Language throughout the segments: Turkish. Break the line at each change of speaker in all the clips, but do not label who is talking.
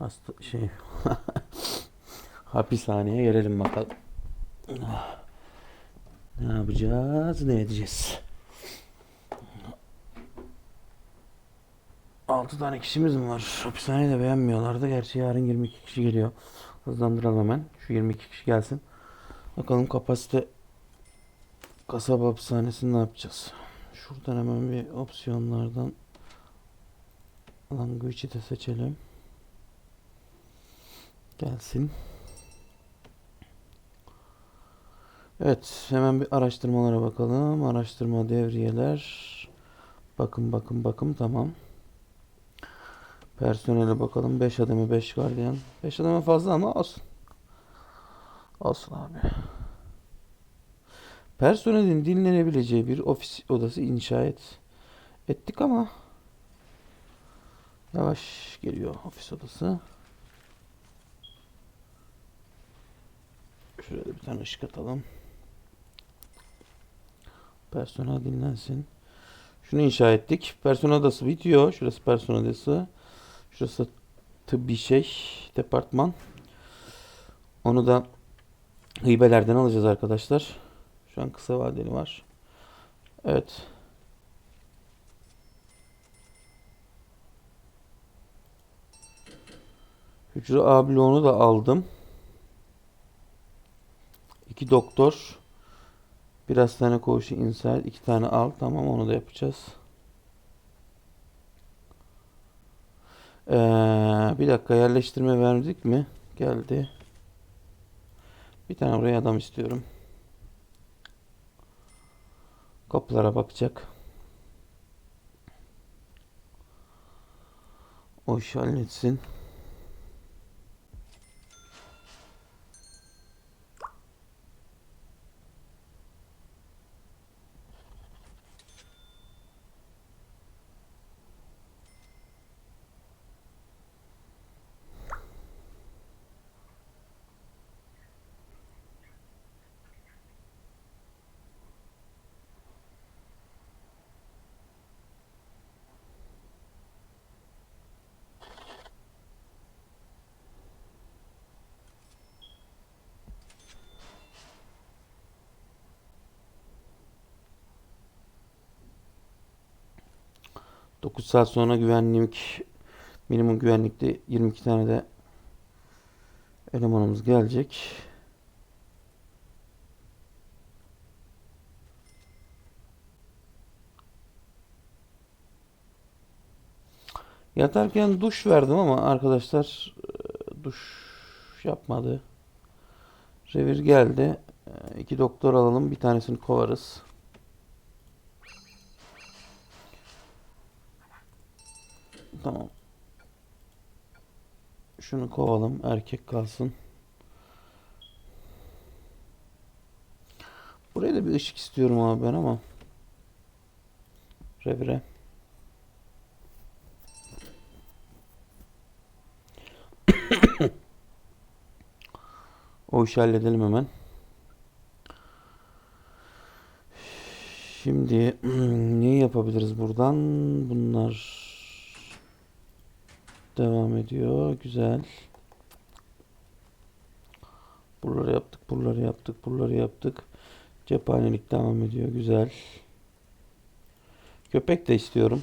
hasta şey hapishaneye gelelim bakalım. Ne yapacağız? Ne edeceğiz? 6 tane kişimiz mi var? Hapishaneyi de beğenmiyorlardı. Gerçi yarın 22 kişi geliyor. Hızlandıralım hemen. Şu 22 kişi gelsin. Bakalım kapasite kasaba hapishanesini ne yapacağız? Şuradan hemen bir opsiyonlardan language'i de seçelim. Gelsin. Evet, hemen bir araştırmalara bakalım. Araştırma devriyeler. Bakın bakın bakın tamam. Personele bakalım. 5 adamı 5 gardiyan. 5 adamı fazla ama olsun. Olsun abi. Personelin dinlenebileceği bir ofis odası inşa et. Ettik ama yavaş geliyor ofis odası. Şuraya bir tane ışık atalım. Personel dinlensin. Şunu inşa ettik. Personel odası bitiyor. Şurası personel odası. Şurası tıbbi şey. Departman. Onu da hibelerden alacağız arkadaşlar. Şu an kısa vadeli var. Evet. Hücre A bloğunu da aldım. İki doktor. Bir hastane koğuşu inside. iki tane al. Tamam onu da yapacağız. Ee, bir dakika yerleştirme verdik mi? Geldi. Bir tane buraya adam istiyorum. Kapılara bakacak. O işi halletsin. Dokuz saat sonra güvenlik minimum güvenlikte 22 tane de elemanımız gelecek. Yatarken duş verdim ama arkadaşlar e, duş yapmadı. Revir geldi. E, İki doktor alalım. Bir tanesini kovarız. Tamam. Şunu kovalım. Erkek kalsın. Buraya da bir ışık istiyorum abi ben ama. Revire. O işi halledelim hemen. Şimdi neyi yapabiliriz buradan? Bunlar devam ediyor. Güzel. Buraları yaptık, buraları yaptık, buraları yaptık. Cephanelik devam ediyor. Güzel. Köpek de istiyorum.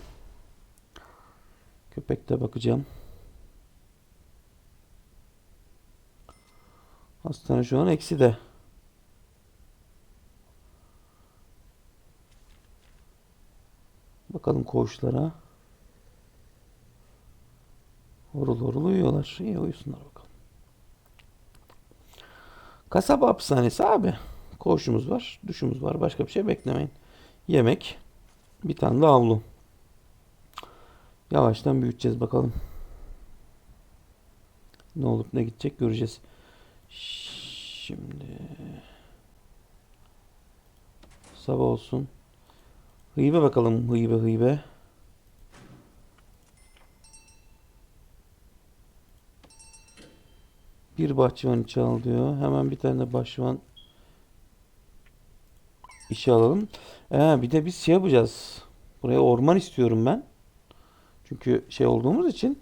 Köpek de bakacağım. Hastane şu an eksi de. Bakalım koğuşlara. Horul horul uyuyorlar. İyi uyusunlar bakalım. Kasaba hapishanesi abi. Koğuşumuz var, duşumuz var. Başka bir şey beklemeyin. Yemek. Bir tane de havlu. Yavaştan büyüteceğiz bakalım. Ne olup ne gidecek göreceğiz. Şimdi sabah olsun. Hıybe bakalım hıybe hıybe. Bir bahçıvan içi al diyor. Hemen bir tane de bahçıvan işe alalım. Ee, bir de biz şey yapacağız. Buraya orman istiyorum ben. Çünkü şey olduğumuz için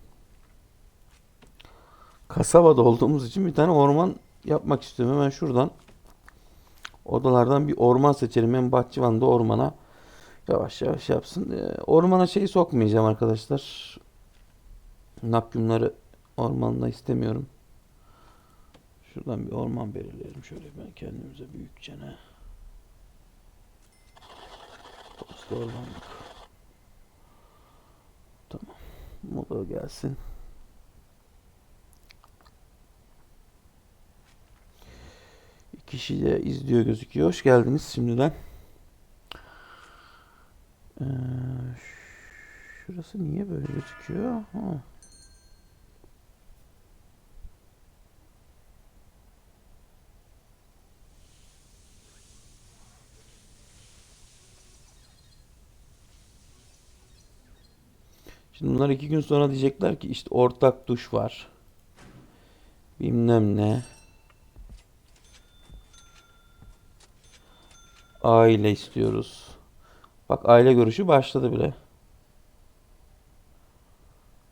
kasabada olduğumuz için bir tane orman yapmak istiyorum. Hemen şuradan odalardan bir orman seçelim. Hem bahçıvan da ormana yavaş yavaş yapsın. Ee, ormana şeyi sokmayacağım arkadaşlar. Nakyumları ormanda istemiyorum. Şuradan bir orman belirleyelim. Şöyle ben kendimize büyükçene. Posta ormanlık. Tamam. Moda gelsin. kişi de izliyor gözüküyor. Hoş geldiniz şimdiden. Ee, şurası niye böyle gözüküyor? Ha. Şimdi bunlar iki gün sonra diyecekler ki işte ortak duş var. Bilmem ne. Aile istiyoruz. Bak aile görüşü başladı bile.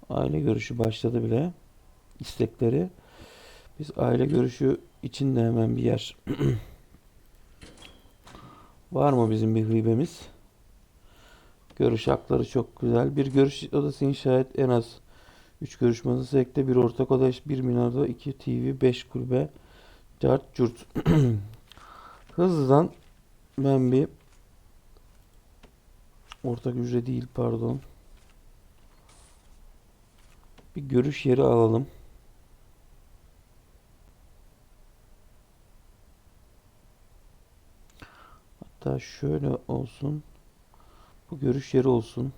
Aile görüşü başladı bile. İstekleri. Biz aile görüşü için de hemen bir yer. Var mı bizim bir hıybemiz? Görüş hakları çok güzel. Bir görüş odası inşa et en az 3 görüş masası ekle. Bir ortak oda, 1 minarda, 2 TV, 5 kulübe, 4 curt. Hızlıdan ben bir ortak hücre değil pardon. Bir görüş yeri alalım. Hatta şöyle olsun. Bu görüş yeri olsun.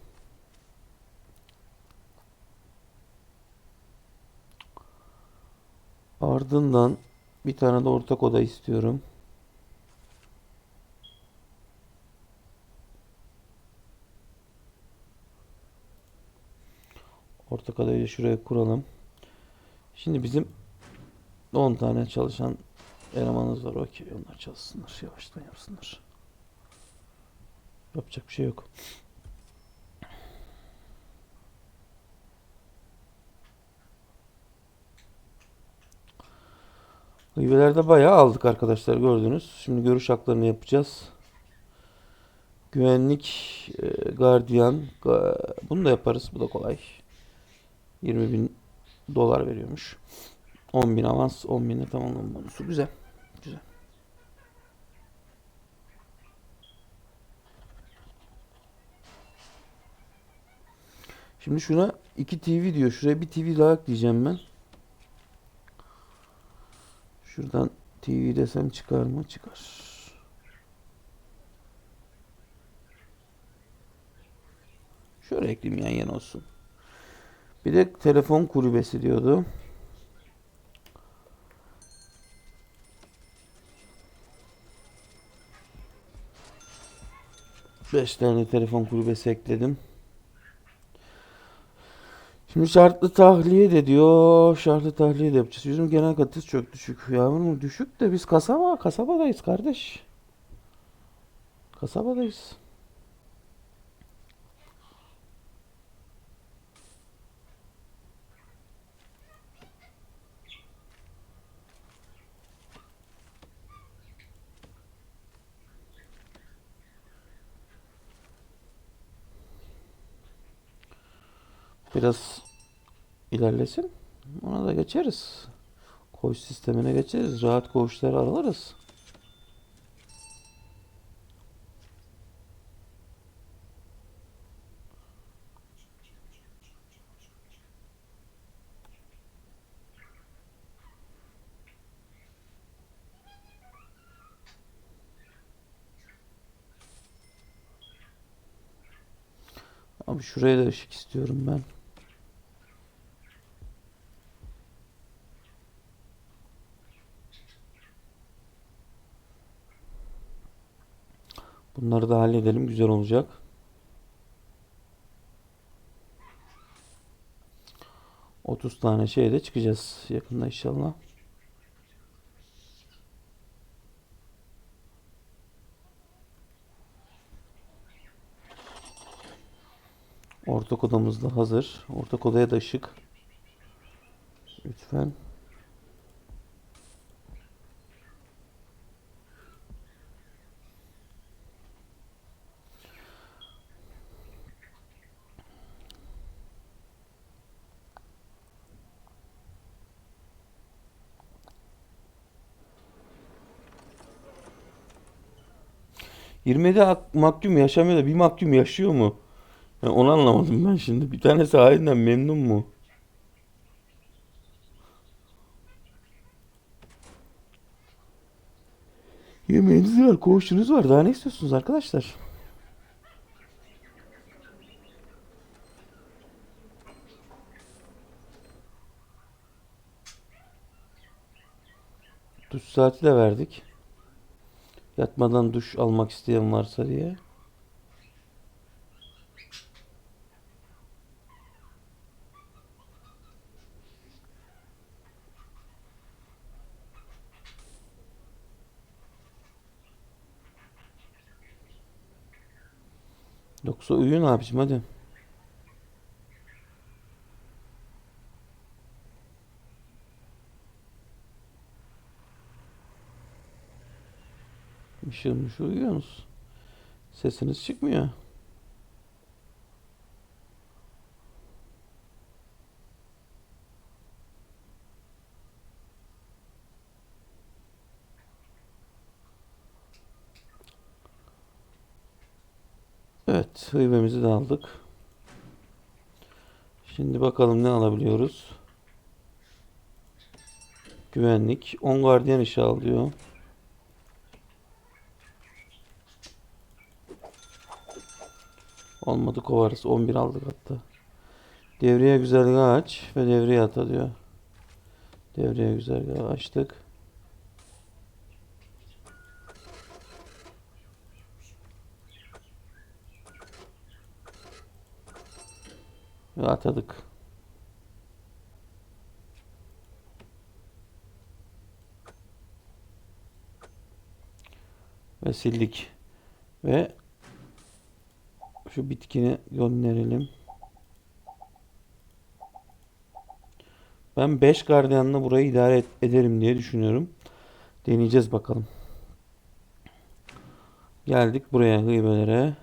Ardından bir tane de ortak oda istiyorum. Ortak adayı da şuraya kuralım. Şimdi bizim 10 tane çalışan elemanımız var. Okey onlar çalışsınlar. Yavaştan yapsınlar. Yapacak bir şey yok. Hıybelerde bayağı aldık arkadaşlar gördünüz. Şimdi görüş haklarını yapacağız. Güvenlik, e, gardiyan, ga- bunu da yaparız. Bu da kolay. 20 bin dolar veriyormuş. 10 bin avans, 10 bin de tamamlama bonusu. Güzel. Güzel. Şimdi şuna 2 TV diyor. Şuraya bir TV daha ekleyeceğim ben. Şuradan TV desem çıkar mı? Çıkar. Şöyle ekleyeyim yan yana olsun. Bir de telefon kulübesi diyordu. Beş tane telefon kulübesi ekledim. Şimdi şartlı tahliye de diyor. Şartlı tahliye de yapacağız. Bizim genel katımız çok düşük. Yavrum düşük de biz kasaba, kasabadayız kardeş. Kasabadayız. Biraz ilerlesin. Ona da geçeriz. Koğuş sistemine geçeriz. Rahat koğuşları alırız. Abi şuraya da ışık istiyorum ben. Bunları da halledelim. Güzel olacak. Otuz tane şeyde çıkacağız yakında inşallah. Ortak odamız da hazır. Ortak odaya da ışık. Lütfen. 27 ak- mahkum yaşamıyor da bir mahkum yaşıyor mu? Yani onu anlamadım ben şimdi. Bir tanesi halinden memnun mu? Yemeğiniz var, koğuşunuz var. Daha ne istiyorsunuz arkadaşlar? Duş saati de verdik. Yatmadan duş almak isteyen varsa diye. Yoksa uyuyun abicim hadi. Mışıl mışıl uyuyorsunuz. Sesiniz çıkmıyor. Evet, hıybemizi de aldık. Şimdi bakalım ne alabiliyoruz. Güvenlik. 10 gardiyan işe al diyor. Olmadı kovarız. 11 aldık hatta. Devreye güzergahı aç ve devreye ata diyor. Devreye güzergahı açtık. Ve atadık. Ve sildik. Ve şu bitkini gönderelim. Ben 5 gardiyanla burayı idare et- ederim diye düşünüyorum. Deneyeceğiz bakalım. Geldik buraya hıybelere.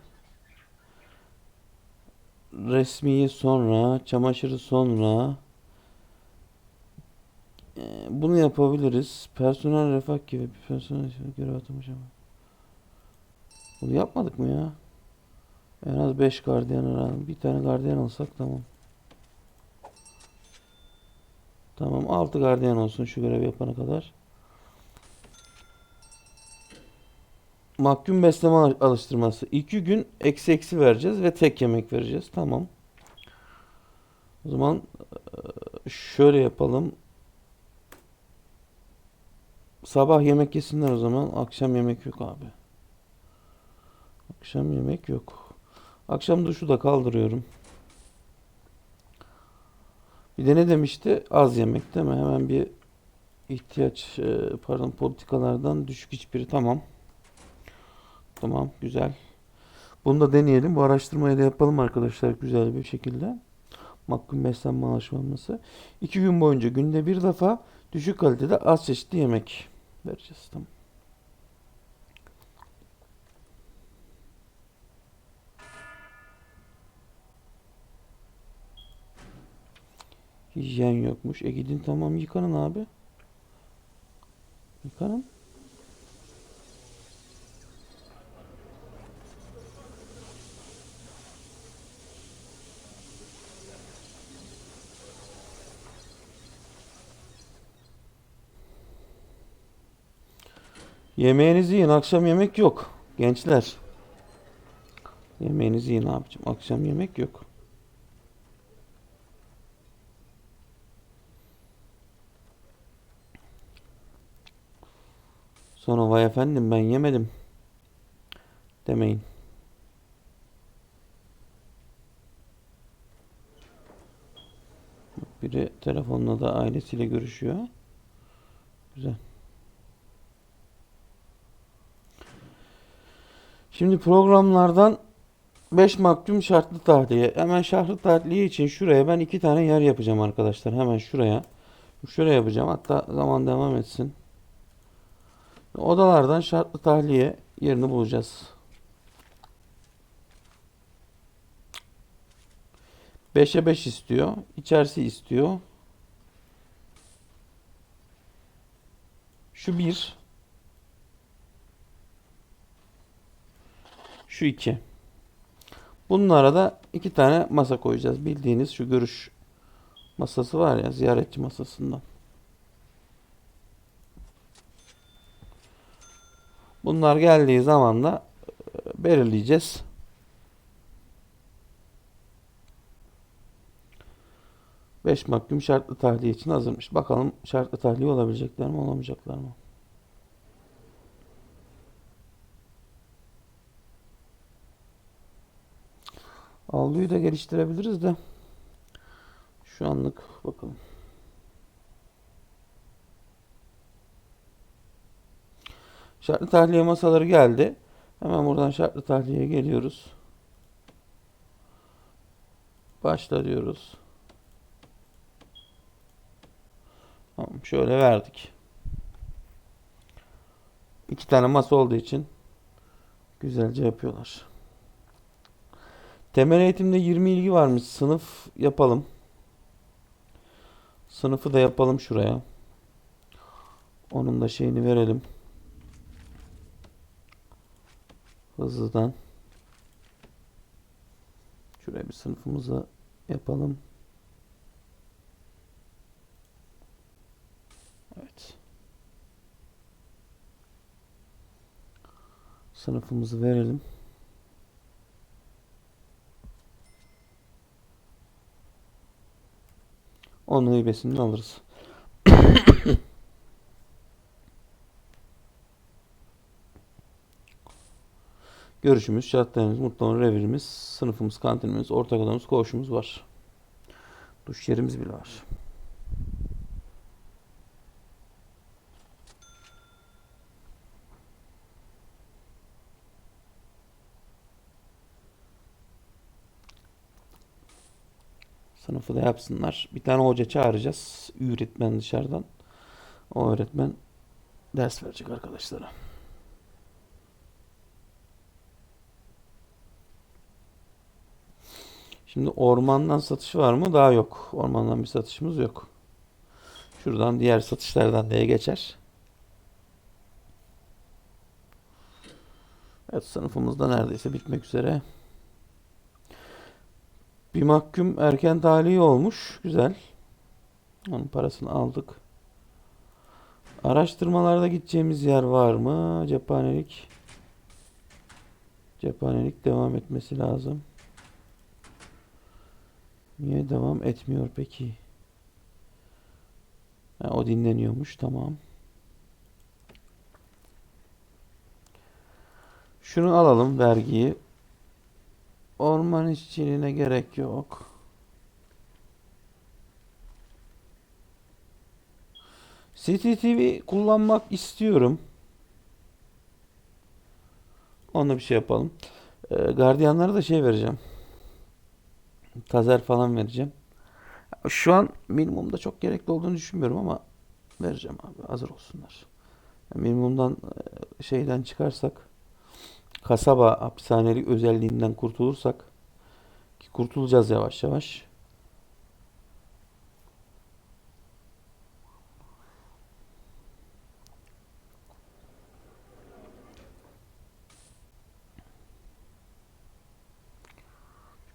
Resmiyi sonra, çamaşırı sonra. Ee, bunu yapabiliriz. Personel refah gibi bir personel görev atamış ama. Bunu yapmadık mı ya? En az 5 gardiyan alalım. Bir tane gardiyan alsak tamam. Tamam 6 gardiyan olsun şu görevi yapana kadar. Mahkum besleme al- alıştırması. 2 gün eksi eksi vereceğiz ve tek yemek vereceğiz. Tamam. O zaman eee, şöyle yapalım. Sabah yemek yesinler o zaman. Akşam yemek yok abi. Akşam yemek yok. Akşam duşu da kaldırıyorum. Bir de ne demişti? Az yemek değil mi? Hemen bir ihtiyaç e, pardon politikalardan düşük hiçbiri tamam. Tamam güzel. Bunu da deneyelim. Bu araştırmayı da yapalım arkadaşlar güzel bir şekilde. Mahkum beslenme alışmanması. İki gün boyunca günde bir defa düşük kalitede az çeşitli yemek vereceğiz. Tamam. Hijyen yokmuş. E gidin tamam yıkanın abi. Yıkanın. Yemeğinizi yiyin. Akşam yemek yok. Gençler. Yemeğinizi yiyin abicim. Akşam yemek yok. Sonra vay efendim ben yemedim demeyin. Biri telefonla da ailesiyle görüşüyor. Güzel. Şimdi programlardan 5 mahkum şartlı tahliye. Hemen şartlı tahliye için şuraya ben iki tane yer yapacağım arkadaşlar. Hemen şuraya. Şuraya yapacağım. Hatta zaman devam etsin. Odalardan şartlı tahliye yerini bulacağız. 5'e 5 istiyor. İçerisi istiyor. Şu bir. şu iki. Bunlara da iki tane masa koyacağız. Bildiğiniz şu görüş masası var ya ziyaretçi masasından. Bunlar geldiği zaman da e, belirleyeceğiz. Beş mahkum şartlı tahliye için hazırmış. Bakalım şartlı tahliye olabilecekler mi olamayacaklar mı? Avluyu da geliştirebiliriz de şu anlık bakalım. Şartlı tahliye masaları geldi. Hemen buradan şartlı tahliyeye geliyoruz. Başla diyoruz. Tamam, şöyle verdik. İki tane masa olduğu için güzelce yapıyorlar. Temel eğitimde 20 ilgi varmış. Sınıf yapalım. Sınıfı da yapalım şuraya. Onun da şeyini verelim. Hızlıdan. Şuraya bir sınıfımızı yapalım. Evet. Sınıfımızı verelim. Onun hibesini alırız. Görüşümüz, şartlarımız, mutluluğumuz, revirimiz, sınıfımız, kantinimiz, ortak odamız, koğuşumuz var. Duş yerimiz bile var. Sınıfı da yapsınlar. Bir tane hoca çağıracağız. Öğretmen dışarıdan. O öğretmen ders verecek arkadaşlara. Şimdi ormandan satış var mı? Daha yok. Ormandan bir satışımız yok. Şuradan diğer satışlardan neye geçer? Evet sınıfımız da neredeyse bitmek üzere. Bir mahkum erken tahliye olmuş. Güzel. Onun parasını aldık. Araştırmalarda gideceğimiz yer var mı? Cephanelik. Cephanelik devam etmesi lazım. Niye devam etmiyor peki? Ha, o dinleniyormuş. Tamam. Şunu alalım vergiyi. Orman işçiliğine gerek yok. CCTV kullanmak istiyorum. Ona bir şey yapalım. Ee, gardiyanlara da şey vereceğim. Tazer falan vereceğim. Şu an minimumda çok gerekli olduğunu düşünmüyorum ama vereceğim abi. Hazır olsunlar. Minimumdan e, şeyden çıkarsak kasaba hapishanelik özelliğinden kurtulursak ki kurtulacağız yavaş yavaş.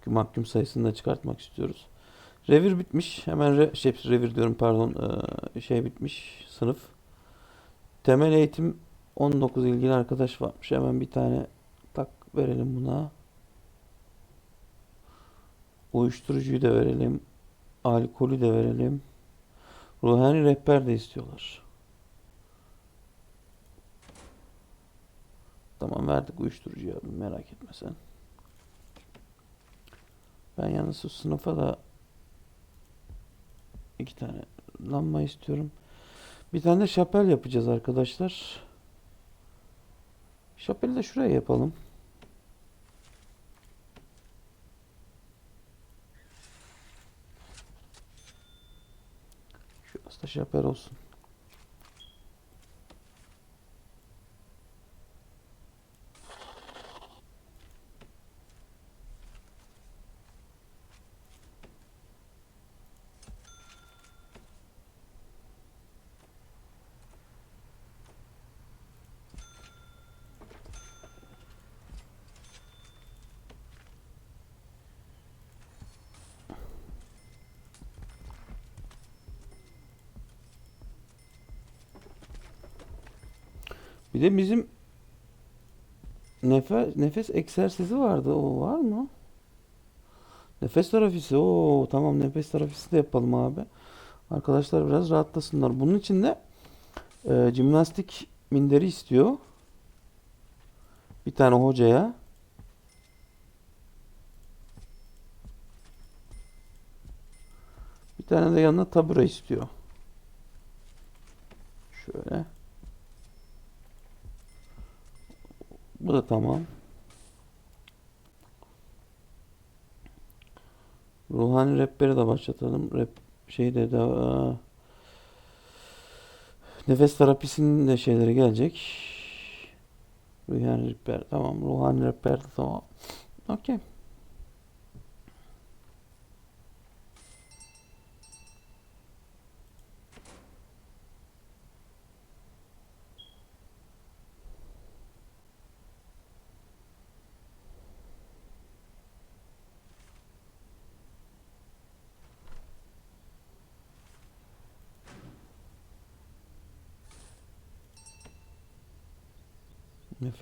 Mahkum sayısını da çıkartmak istiyoruz. Revir bitmiş. Hemen re, şey, revir diyorum pardon. Ee, şey bitmiş sınıf. Temel eğitim 19 ilgili arkadaş varmış. Hemen bir tane tak verelim buna. Uyuşturucuyu da verelim. Alkolü de verelim. Ruhani rehber de istiyorlar. Tamam verdik uyuşturucuyu abi merak etme sen. Ben yalnız şu sınıfa da iki tane lamba istiyorum. Bir tane de şapel yapacağız arkadaşlar. Şapeli de şuraya yapalım. Şurası da şapel olsun. Bir de bizim nefes nefes egzersizi vardı. O var mı? Nefes terapisi. Oo tamam nefes terapisi de yapalım abi. Arkadaşlar biraz rahatlasınlar. Bunun için de e, jimnastik minderi istiyor. Bir tane hocaya. Bir tane de yanına tabure istiyor. Şöyle. Bu da tamam. Ruhani rehberi de başlatalım. Rap şeyde de nefes terapisinin de şeyleri gelecek. Ruhani rehber tamam. Ruhani de tamam. Okey.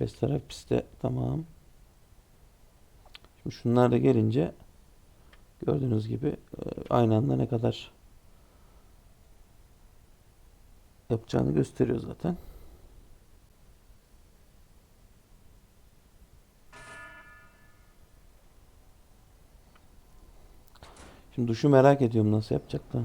Nefes terapisi de tamam. Şimdi şunlar da gelince gördüğünüz gibi e, aynı anda ne kadar yapacağını gösteriyor zaten. Şimdi duşu merak ediyorum nasıl yapacaklar.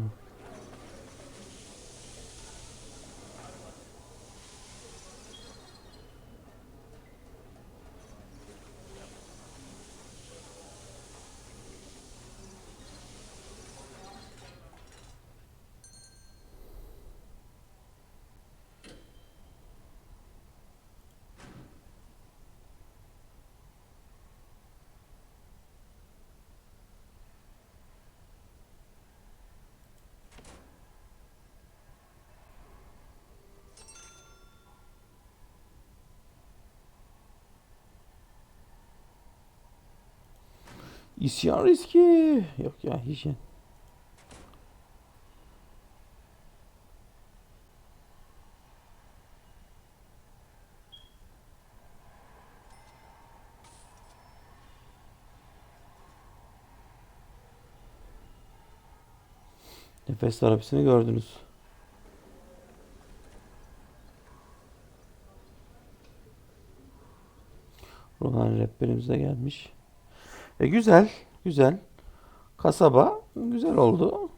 İsyan riski. Yok ya hijyen. Nefes terapisini gördünüz. Ruhani rehberimiz de gelmiş. E güzel, güzel. Kasaba güzel oldu.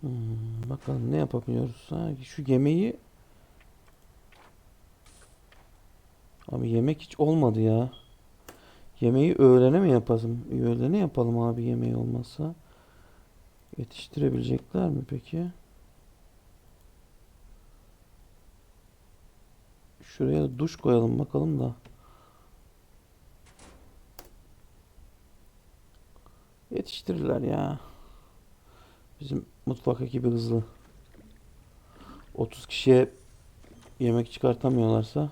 Hmm, bakalım ne yapabiliyoruz? Ha, şu yemeği Abi yemek hiç olmadı ya. Yemeği öğlene mi yapalım? Öğlene yapalım abi yemeği olmazsa. Yetiştirebilecekler mi peki? Şuraya duş koyalım bakalım da. Yetiştirirler ya. Bizim mutfak ekibi hızlı. 30 kişiye yemek çıkartamıyorlarsa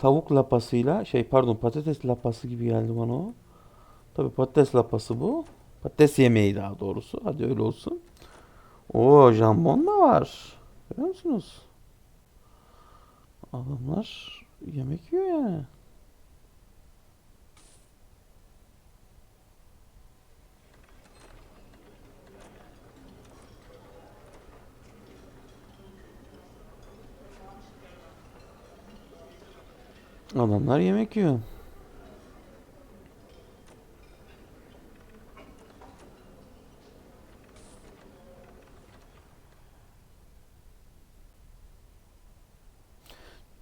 tavuk lapasıyla şey pardon patates lapası gibi geldi bana o. Tabii patates lapası bu. Patates yemeği daha doğrusu. Hadi öyle olsun. O jambon da var. Görüyor musunuz? Adamlar yemek yiyor yani. Adamlar yemek yiyor.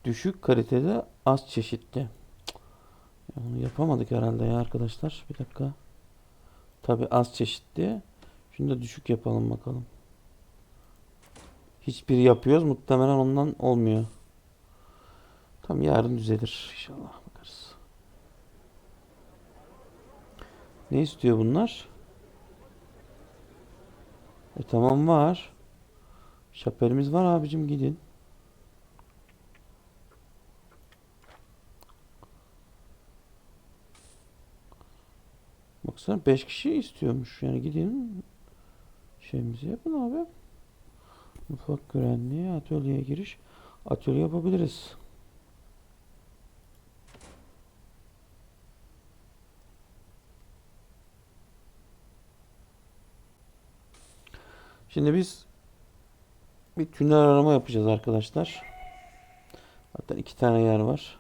Düşük kalitede az çeşitli. Onu yapamadık herhalde ya arkadaşlar. Bir dakika. Tabi az çeşitli. Şunu da düşük yapalım bakalım. Hiçbiri yapıyoruz. Muhtemelen ondan olmuyor. Tam yarın düzelir inşallah bakarız. Ne istiyor bunlar? E tamam var. Şapelimiz var abicim gidin. Baksana 5 kişi istiyormuş. Yani gidin şeyimizi yapın abi. Mutfak güvenliği, atölyeye giriş. Atölye yapabiliriz. Şimdi biz bir tünel arama yapacağız arkadaşlar. Zaten iki tane yer var.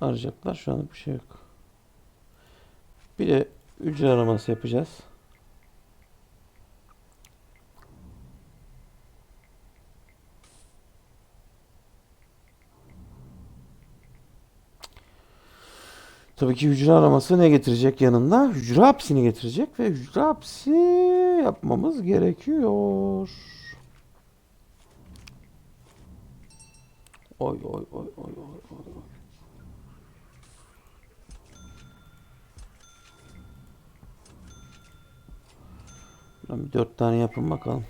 Arayacaklar. Şu anda bir şey yok. Bir de hücre araması yapacağız. Tabii ki hücre araması ne getirecek yanında? Hücre hapsini getirecek ve hücre hapsi yapmamız gerekiyor. Oy oy oy oy oy oy. Lan bir dört tane yapın bakalım.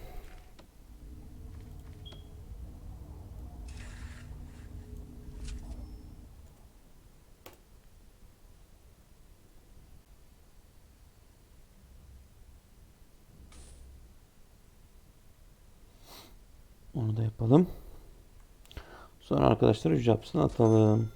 Onu da yapalım. Sonra arkadaşlar hücre hapsini atalım.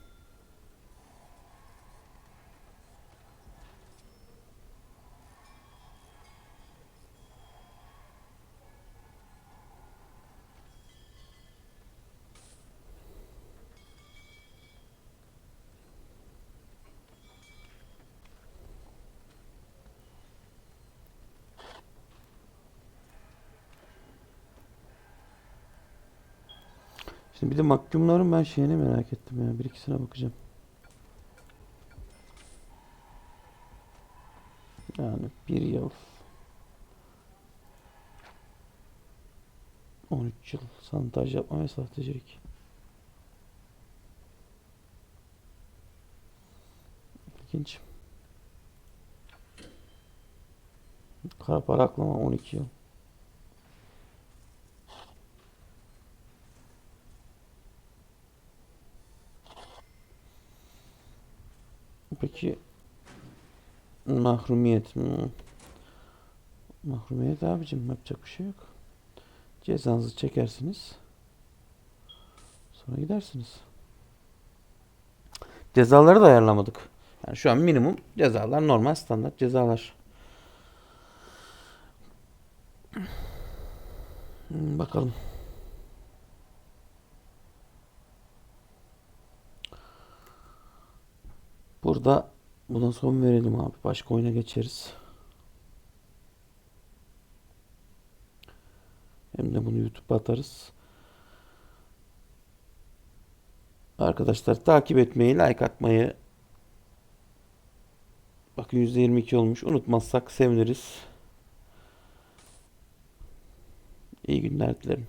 Şimdi bir de mahkumların ben şeyini merak ettim ya. Bir ikisine bakacağım. Yani bir yıl 13 yıl santaj yapma ve sahtecilik. İlginç. Kara para aklama 12 yıl. Peki mahrumiyet mi? Mahrumiyet abicim yapacak bir şey yok. Cezanızı çekersiniz. Sonra gidersiniz. Cezaları da ayarlamadık. Yani şu an minimum cezalar normal standart cezalar. Hmm, Bakalım. Burada buna son verelim abi. Başka oyuna geçeriz. Hem de bunu YouTube'a atarız. Arkadaşlar takip etmeyi, like atmayı Bakın %22 olmuş. Unutmazsak seviniriz. İyi günler dilerim.